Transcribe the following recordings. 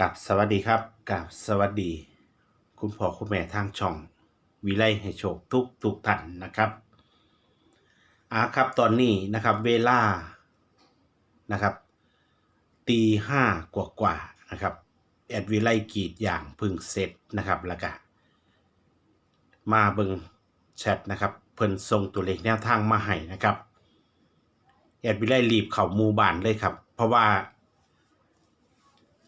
กับสวัสดีครับกับสวัสดี คุณพ่อคุณแม่ทางช่อง วิไลให้โชคทุกทุกท่านนะครับอ่าครับตอนนี้นะครับเวลานะครับตีห้ากว่ากว่านะครับแอดวิไลกรีดอย่างพึ่งเสร็จนะครับแล้วก็มาเบิงแชทนะครับเพิ่นส่งตัวเลขแนวทางมาให้นะครับแอดวิไลรีบเข้ามูบานเลยครับ เพราะว่า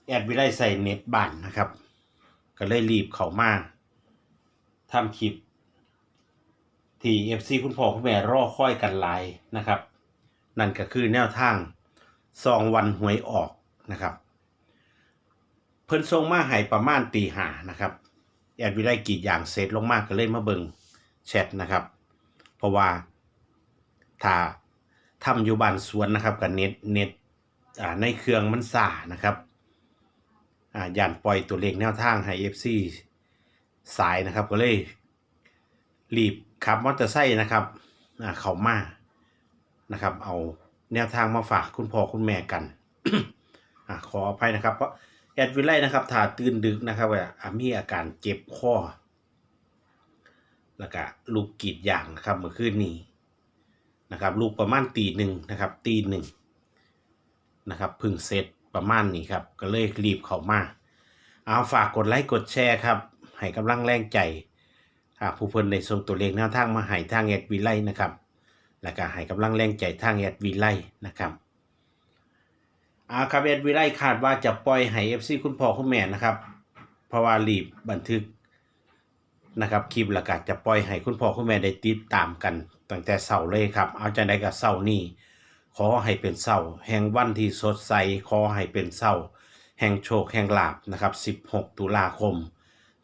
แอดวิไลใส่เน็ตบ้านนะครับ ก็เลยรีบเข้ามาทำคลิป ที่ FC คุณพ่อคุณแม่รอค่อยกันหลายนะครับ นั่นก็คือแนวทางซองวันหวยออกนะครับ เพิ่นส่งมาให้ประมาณตีหานะครับแอดวิไลกีดอย่างเสร็จลงมากก็เลยมาเบิงแชทนะครับ เพราะว่าถ้าทำอยู่บ้านสวนนะครับกับเน็ตเน็ตในเครื่องมันสานะครับ อ่าย่านปล่อยตัวเลขแนวทางให้ FC สายนะครับก็เลยรีบขับมอเตอร์ไซค์นะครับอ่าเขามานะครับ เอาแนวทางมาฝากคุณพ่อคุณแม่กันอ่าขออภัยนะครับ เพราะแอดวิไลนะครับถ้าตื่นดึกนะครับว่าอ่ามีอาการเจ็บคอแล้วก็ลูกกีดอย่างนะครับเมื่อคืนนี้นะครับ ลูกประมาณตีหนึ่งนะครับ ตีหนึ่งนะครับพึ่งเสร็จ ประมาณนี้ครับ ก็เลยรีบเข้ามา เอาฝากกดไลค์กดแชร์ครับ ให้กำลังแรงใจผู้เพิ่นได้ส่งตัวเลขแนวทางมาให้ทางแอดวิไลนะครับ แล้วก็ให้กำลังแรงใจทางแอดวิไลนะครับอาครับแอดวิไลคาดว่าจะปล่อยให้ FC คุณพ่อคุณแม่นะครับ เพราะว่ารีบบันทึกนะครับคลิปแล้วก็จะปล่อยให้คุณพ่อคุณแม่ได้ติดตามกันตั้งแต่เสาร์เลยครับ เอาจใดกับเสาร์นี้ ขอให้เป็นเศร้าแห่งวันที่สดใส ขอให้เป็นเศร้าแห่งโชคแห่งลาบนะครับ 16 ตุลาคม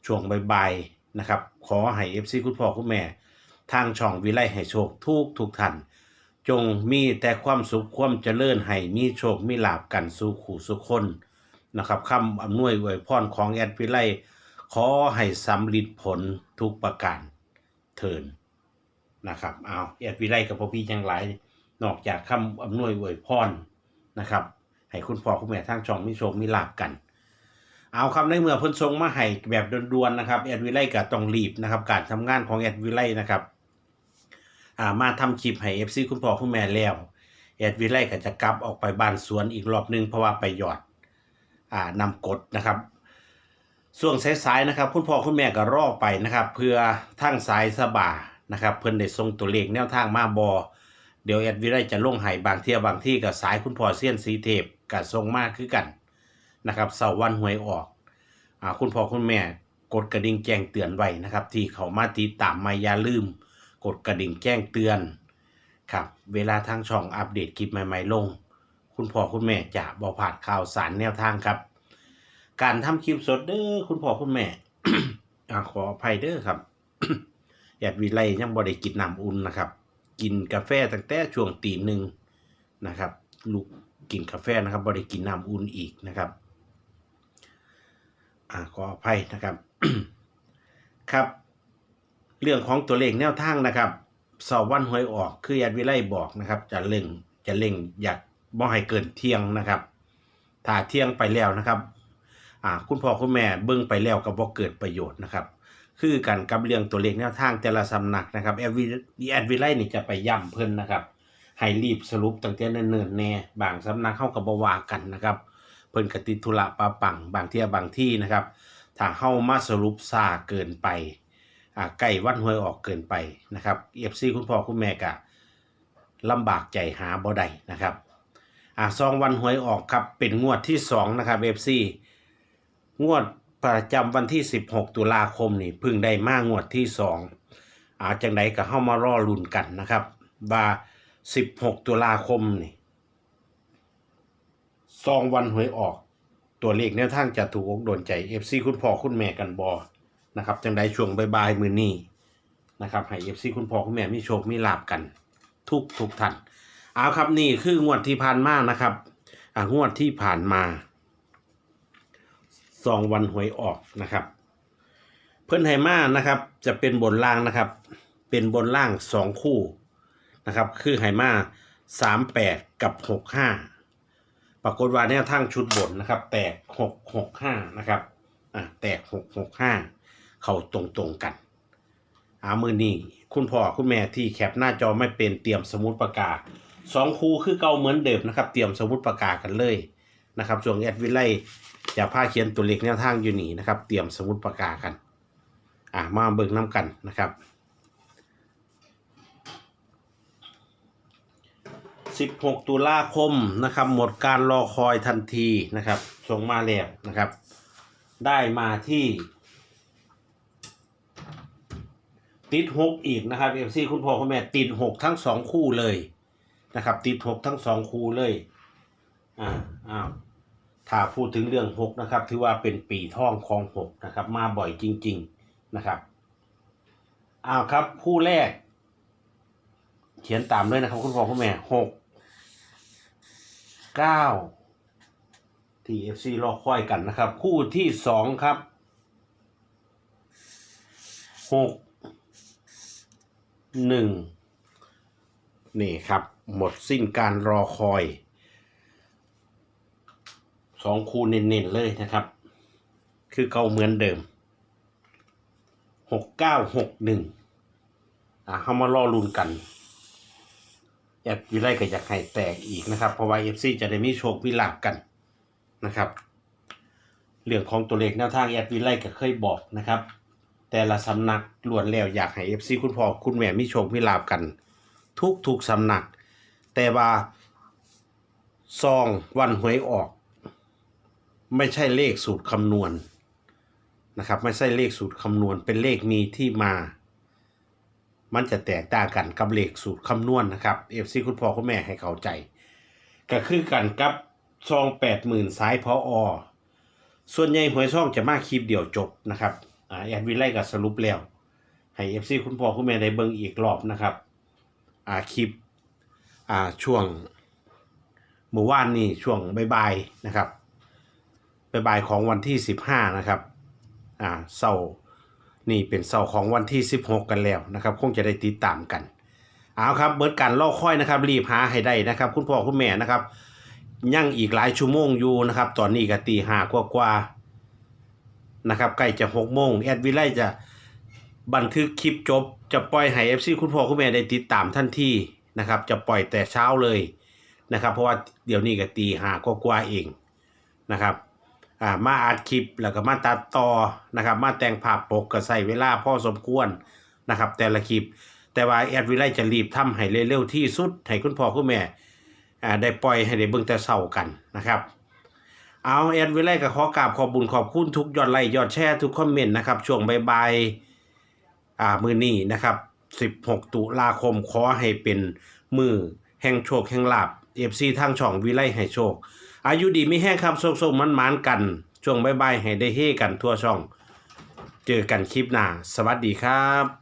ช่วงบ่ายๆนะครับ ขอให้ FC คุณพ่อคุณแม่ ทางช่องวิไลให้โชคทุกทุกท่านจงมีแต่ความสุขความเจริญให้มีโชคมีลาบกันสู่ขู่สุขคนนะครับคำอำนวยอวยพรของแอดวิไลขอให้สำลิดผลทุกประการเทินนะครับเอาแอดวิไลกับพ่อพี่ยังหลาย นอกจากคำอำนวยอวยพรนะครับให้คุณพ่อคุณแม่ทางช่องมีโชคมีลาบกัน เอาคำในเมื่อเพิ่นทรงมาให้แบบด่วนๆนะครับแอดวิไลก็ต้องรีบนะครับ การทำงานของแอดวิไลนะครับอ่ามาทำคลิปให้ FC คุณพ่อคุณแม่แล้วแอดวิไลก็จะกลับออกไปบ้านสวนอีกรอบหนึงเพราะว่าไปหยอดอ่านำกดนะครับส่วงสายๆนะครับ คุณพ่อคุณแม่ก็รอไปนะครับ เพื่อทั้งสายสบานะครับ เพิ่นได้ส่งตัวเลขแนวทางมาบอ เดี๋ยวแอดวิไลจะลงให้บางเที่ยบางที่กับสายคุณพ่อเซียนสีเทพกับทรงมากคือกันนะครับเสาร์วันหวยออกอ่าคุณพ่อคุณแม่กดกระดิ่งแจ้งเตือนไว้นะครับ ที่เขามาติดตามมาอย่าลืม กดกระดิ่งแจ้งเตือนครับเวลาทางช่องอัปเดตคลิปใหม่ๆลง คุณพ่อคุณแม่จะบอผาดข่าวสารแนวทางครับ การทำคลิปสดเด้อคุณพ่อคุณแม่ขออภัยเด้อครับแอดวิไลยังบ่ได้กินน้ำอุ่นนะครับ กินกาแฟตั้งแต่ช่วงตีหนึ่งนะครับลูกกินกาแฟนะครับบริกินน้ำอุ่นอีกนะครับอ่าขออภัยนะครับครับ เรื่องของตัวเลขแนวทางนะครับสอบวันหวยออกคือแอดวิไลบอกนะครับ จะเล่งจะเล่งอยากบ่ให้เกินเที่ยงนะครับถ้าเที่ยงไปแล้วนะครับอ่าคุณพ่อคุณแม่เบิ่งไปแล้วก็บ่เกิดประโยชน์นะครับ คือกันกับเรื่องตัวเลขแนวทางแต่ละสำนักนะครับแอดวิแอดวิไลนี่จะไปย้ำเพิ่นนะครับให้รีบสรุปตั้งแต่เนิ่นๆแน่บางสำนักเข้ากับบวากันนะครับ เพิ่นกติธุระปาปังบางเที่ยบางที่นะครับ ถ้าเข้ามาสรุปซาเกินไปอ่าใกล้วันหวยออกเกินไปนะครับเอฟซีคุณพ่อคุณแม่กะลำบากใจหาบ่ได้นะครับอ่าซองวันหวยออกครับเป็นงวดที่สองนะครับเอฟซีงวด ประจำวันที่ 16 ตุลาคมนี่พึ่งได้มางวดที่สองอาจังไดก็เข้ามารอลุ้นกันนะครับ ว่า 16 ตุลาคมนี่ซองวันหวยออก ตัวเลขแนวทางจะถูกอกโดนใจ FC คุณพ่อคุณแม่กันบอนะครับจังไดช่วงบ่ายๆมือนี้นะครับให้ FC คุณพ่อคุณแม่มีโชคมีลาบกัน ทุกทุกท่านเอาครับนี่คืองวดที่ผ่านมานะครับงวดที่ผ่านมา ซองวันหวยออกนะครับ เพื่อนไฮมานะครับ จะเป็นบนล่างนะครับ เป็นบนล่างสองคู่นะครับ คือไฮมาสามแปดกับหกห้าปรากฏว่าแนวทางชุดบนนะครับ แตกหกหกห้านะครับอะแตกหกหกห้าเขาตรงตรงกันอามือนี้คุณพ่อคุณแม่ที่แคปหน้าจอไม่เป็นเตรียมสมุดประกาสองคู่คือเก่าเหมือนเดิมนะครับ เตรียมสมุดประกากันเลยนะครับช่วงแอดวิไล จะพาเขียนตัวเลขแนวทางอยู่นี่นะครับ เตรียมสมุดประกากัน อะมาเบิ่งน้ำกันนะครับ16 ตุลาคมนะครับ หมดการรอคอยทันทีนะครับส่งมาแล้วนะครับ ได้มาที่ ติดหกอีกนะครับเอฟซีคุณพ่อคุณแม่ติดหกทั้งสองคู่เลยนะครับ ติดหกทั้งสองคู่เลย อ่า ถ้าพูดถึงเรื่องหกนะครับ ถือว่าเป็นปีท่องของหกนะครับ มาบ่อยจริง ๆนะครับอ้าวครับคู่แรก เขียนตามด้วยนะครับ คุณพ่อคุณแม่หกเก้าที่เอฟซีรอคอยกันนะครับ คู่ที่สองครับหกหนึ่งนี่ครับ หมดสิ้นการรอคอย สองคูเน้นๆเลยนะครับ คือเก่าเหมือนเดิมหกเก้าหกหนึ่งอะเขามารอลุ้นกันอยากวิไลก็อยากให้แตกอีกนะครับ เพราะว่าเอฟซีจะได้มีโชควิลาบกันนะครับเรื่องของตัวเลขแนวทางแอดวิไลก็เคยบอกนะครับ แต่ละสำนักล้วนแล้วอยากให้เอฟซีคุณพ่อคุณแม่มีโชควิลาบกัน ทุกทุกสำนัก แต่ว่าซองวันหวยออก ไม่ใช่เลขสูตรคำนวณนะครับ ไม่ใช่เลขสูตรคำนวณ เป็นเลขมีที่มา มันจะแตกต่างกันกับเลขสูตรคำนวณนะครับเอฟซีคุณพ่อคุณแม่ให้เข้าใจ ก็คือกันกับซองแปดหมื่นสายพออส่วนใหญ่หวยซองจะมาคลิปเดียวจบนะครับอ่าแอดวิไลก็สรุปแล้ว ให้เอฟซีคุณพ่อคุณแม่ได้เบิ่งอีกรอบนะครับอ่าคลิปอ่าช่วงเมื่อวานนี่ช่วงบ่ายๆนะครับ บ่ายของวันที่สิบห้านะครับ อ่าเสาร์นี่เป็นเสาร์ของวันที่สิบหกกันแล้วนะครับ คงจะได้ติดตามกัน เอาครับเบิดการล่อค่อยนะครับ รีบหาให้ได้นะครับ คุณพ่อคุณแม่นะครับ ยังอีกหลายชั่วโมงอยู่นะครับ ตอนนี้ก็ตีห้ากว่าๆนะครับใกล้จะหกโมงแอดวิไลจะบันทึกคลิปจบ จะปล่อยให้เอฟซีคุณพ่อคุณแม่ได้ติดตามทันทีนะครับ จะปล่อยแต่เช้าเลยนะครับ เพราะว่าเดี๋ยวนี้ก็ตีห้ากว่าๆเองนะครับ อ่ามาอัดคลิปแล้วก็มาตัดต่อนะครับ มาแต่งภาพปกก็ใส่เวลาพอสมควรนะครับ แต่ละคลิป แต่ว่าแอดวิไลจะรีบทำให้เร็วๆที่สุดให้คุณพ่อคุณแม่อ่าได้ปล่อยให้ได้เบิ่งแต่เช้ากันนะครับเอาแอดวิไลก็ขอกราบขอบบุญขอบคุณทุกยอดไลค์ยอดแชร์ทุกคอมเมนต์นะครับช่วงบ่ายๆอ่ามือนี้นะครับ 16 ตุลาคมขอให้เป็นมือแห่งโชคแห่งลาบ FC ทางช่องวิไลให้โชค อายุดีไม่แห้งครับโซกๆมันมานๆกัน ช่วงบายๆให้ได้เฮกันทั่วช่อง เจอกันคลิปหน้า สวัสดีครับ